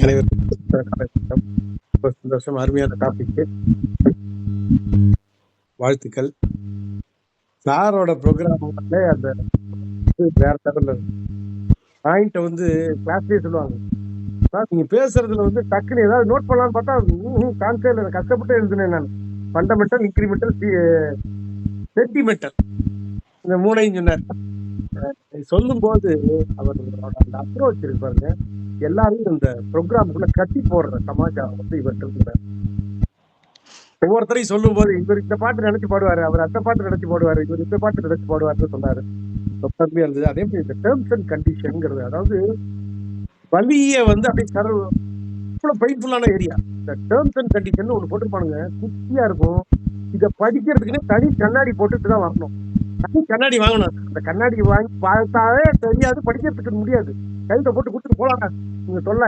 அனைவருக்கும் ரொம்ப சந்தோஷம் அருமையான டாபிக் வாழ்த்துக்கள். சாரோட ப்ரோக்ராம் வந்து அந்த வேற லெவல்ல பாயிண்ட்டை வந்து கிளாஸ்லயே சொல்லுவாங்க. சார் நீங்க பேசுறதுல வந்து டக்குன்னு ஏதாவது நோட் பண்ணலாம்னு பார்த்தா கான்செப்ட்ல கஷ்டப்பட்டு எழுதுனேன் நான். ஃபண்டமெண்டல் இன்க்ரிமெண்டல் சென்டிமெண்டல் இந்த மூணையும் சொன்னார். சொல்லும் போது அவர்களோட அந்த அப்ரோச் இருக்கு பாருங்க. எல்லாரையும் இந்த ப்ரோக்ராமுக்குள்ள கட்டி போடுற சமாச்சாரம் வந்து இவர் இருக்கிறார் ஒவ்வொருத்தரையும் சொல்லும் போது இவர் இந்த பாட்டு நினைச்சு பாடுவாரு அவர் அந்த பாட்டு நினைச்சு பாடுவாரு இவர் இந்த பாட்டு நினைச்சு பாடுவாருன்னு சொன்னாரு. ரொம்ப அருமையா இருந்தது அதே மாதிரி இந்த டேர்ம்ஸ் அண்ட் கண்டிஷன்ங்கிறது அதாவது வலிய வந்து அப்படியே சர்வ இவ்வளவு பெயின்ஃபுல்லான ஏரியா இந்த டேர்ம்ஸ் அண்ட் கண்டிஷன் ஒன்று போட்டுருப்பானுங்க. குட்டியா இருக்கும். இதை படிக்கிறதுக்குன்னு தனி கண்ணாடி போட்டுட்டு தான் வரணும் தனி கண்ணாடி வாங்கணும். அந்த கண்ணாடி வாங்கி பார்த்தாவே தெரியாது படிக்கிறதுக்கு முடியாது. கையில போட்டு கொடுத்துட்டு போலாங்க நீங்க சொல்ல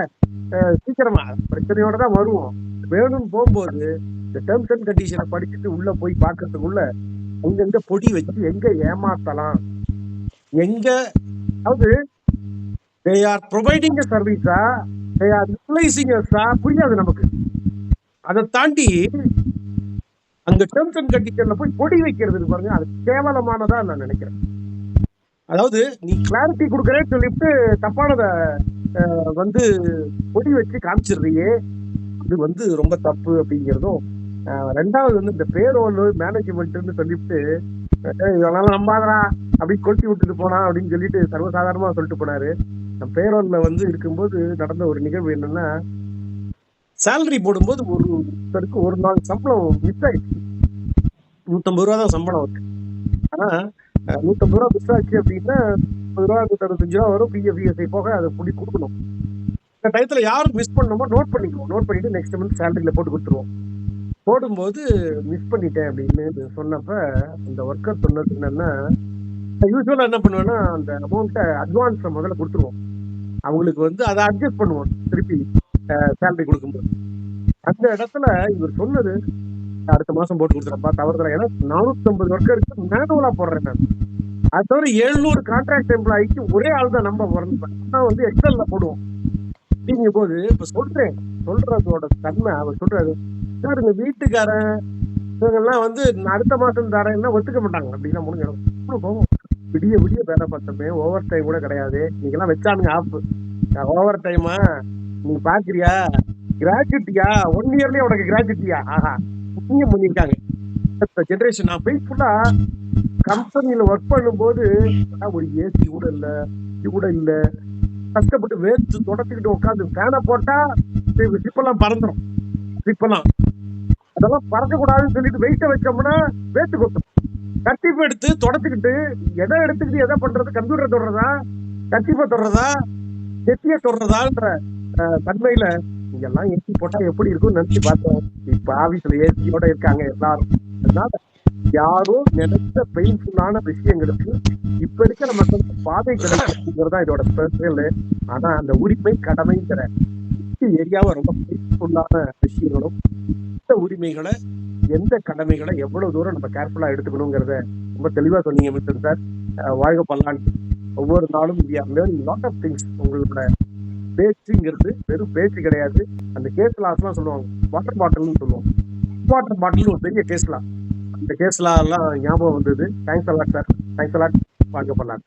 சீக்கிரமா பிரச்சனையோட தான் வருவோம். வேணும்னு போகும்போது இந்த டேர்ம்ஸ் அண்ட் கண்டிஷனை படிச்சுட்டு உள்ள போய் பார்க்கறதுக்குள்ள அங்கங்க பொடி வச்சு எங்க ஏமாத்தலாம்? எங்க அதாவது தே ஆர் ப்ரொவைடிங் சர்வீஸா தே ஆர் யூட்டிலைசிங் புரியாது நமக்கு. அதை தாண்டி அங்க டேர்ம்ஸ் அண்ட் கண்டிஷன்ல போய் பொடி வைக்கிறதுக்கு பாருங்க அது கேவலமானதா நான் நினைக்கிறேன். அதாவது நீ கிளாரிட்டி கொடுக்குறேன்னு சொல்லிட்டு தப்பானதை வந்து பொடி வச்சு காமிச்சிடுறியே. அது வந்து ரொம்ப தப்பு அப்படிங்கிறதும் ரெண்டாவது வந்து இந்த பேரோல் மேனேஜ்மெண்ட்னு சொல்லிட்டு இதனால இவனால நம்பாதடா அப்படி கொளுத்தி விட்டுட்டு போனா அப்படின்னு சொல்லிட்டு சர்வசாதாரணமா சொல்லிட்டு போனாரு. பேரோல்ல வந்து இருக்கும்போது நடந்த ஒரு நிகழ்வு என்னன்னா சேலரி போடும்போது ஒரு ஒருத்தருக்கு ஒரு நாள் சம்பளம் மிஸ் ஆயிடுச்சு. நூத்தம்பது ரூபா தான் சம்பளம் இருக்கு ஆனா நூற்றம்பது ரூபா மிஸ் ஆச்சு அப்படின்னா முப்பது ரூபா நூற்றஞ்சு ரூபா வரும். பிஎஃப்இஎஸ்ஐ போக அதை பிடி கொடுக்கணும். இந்த டயத்தில் யாரும் மிஸ் பண்ணணுமோ நோட் பண்ணிக்குவோம் நோட் பண்ணிட்டு நெக்ஸ்ட் மந்த் சேலரியில் போட்டு கொடுத்துருவோம். போடும்போது மிஸ் பண்ணிட்டேன் அப்படின்னு சொன்னப்ப அந்த ஒர்க்கர் சொன்னது என்னன்னா யூஸ்வலாக என்ன பண்ணுவேன்னா அந்த அமௌண்ட்டை அட்வான்ஸை முதல்ல கொடுத்துருவோம். அவங்களுக்கு வந்து அதை அட்ஜஸ்ட் பண்ணுவோம் திருப்பி சேலரி கொடுக்கும்போது. அந்த இடத்துல இவர் சொன்னது அடுத்த மாசம் போட்டு கொடுத்துறப்பா தவறுதல ஏன்னா நானூத்தி ஒர்க்கருக்கு மேனுவலா போடுறேன் நான். அது தவிர எழுநூறு கான்ட்ராக்ட் எம்ப்ளாய்க்கு ஒரே ஆள் தான் நம்ம வரணும் நான் வந்து எக்ஸல்ல போடுவோம். அப்படிங்கும் போது இப்ப சொல்றேன். சொல்றதோட தன்மை அவர் சொல்றாரு சார் இந்த வீட்டுக்காரன் இவங்கெல்லாம் வந்து நான் அடுத்த மாசம் தரேன்னா ஒத்துக்க மாட்டாங்க. அப்படின்னா முடிஞ்சிடும். அவ்வளவு விடிய விடிய வேலை பார்த்தோமே ஓவர் டைம் கூட கிடையாது. நீங்கெல்லாம் வச்சானுங்க ஆப் ஓவர் டைமா நீ பாக்குறியா? கிராஜுட்டியா ஒன் இயர்லயே உனக்கு கிராஜுட்டியா ஆஹா. புண்ணியம் பண்ணியிருக்காங்க. ஜென்ரேஷன் நான் போய் ஃபுல்லா கம்பெனியில் ஒர்க் பண்ணும்போது ஒரு ஏசி கூட இல்லை இது கூட இல்லை. கஷ்டப்பட்டு வேர்த்து தொடச்சிக்கிட்டு உட்காந்து ஃபேனை போட்டா சிப்பெல்லாம் பறந்துடும் சிப்பெல்லாம் அதெல்லாம் பறக்கக்கூடாதுன்னு சொல்லிட்டு வெயிட்டை வச்சோம்னா வேத்து கொத்தும் கட்டிப்பு எடுத்து தொடச்சிக்கிட்டு எதை எடுத்துக்கிட்டு எதை பண்றது? கம்ப்யூட்டர் தொடறதா? கட்டிப்பை தொடுறதா? செட்டியை தொடறதான்ற தன்மையில் தன்மையில இங்கெல்லாம் ஏசி போட்டா எப்படி இருக்கும்னு நினைச்சு பார்த்தோம். இப்ப ஆபீஸ்ல ஏசியோட இருக்காங்க எல்லாரும். அதனால யாரோ நினைச்ச பெயின்ஃபுல்லான விஷயங்களுக்கு இப்ப இருக்கிற மக்களுக்கு பாதை கிடைக்கிறதா இதோட ஸ்பெஷல் ஆனா அந்த உரிமை கடமைங்கிற ஏரியாவை ரொம்ப பெயின்ஃபுல்லான விஷயங்களும் எந்த உரிமைகளை எந்த கடமைகளை எவ்வளவு தூரம் நம்ம கேர்ஃபுல்லா எடுத்துக்கணுங்கிறத ரொம்ப தெளிவா சொன்னீங்க மிஸ்டர் சார். வாழ்க பல்லாண்டு. ஒவ்வொரு நாளும் India are learning lot of things உங்களோட பேச்சுங்கிறது வெறும் பேச்சு கிடையாது. அந்த கேஸ் லாஸ்லாம் சொல்லுவாங்க. வாட்டர் பாட்டில்னு சொல்லுவோம் வாட்டர் பாட்டில் ஒரு பெரிய கேஸ்லா அந்த கேஸ்லா எல்லாம் ஞாபகம் வந்தது. Thanks a lot sir thanks a lot வாழ்க பல்லாண்டு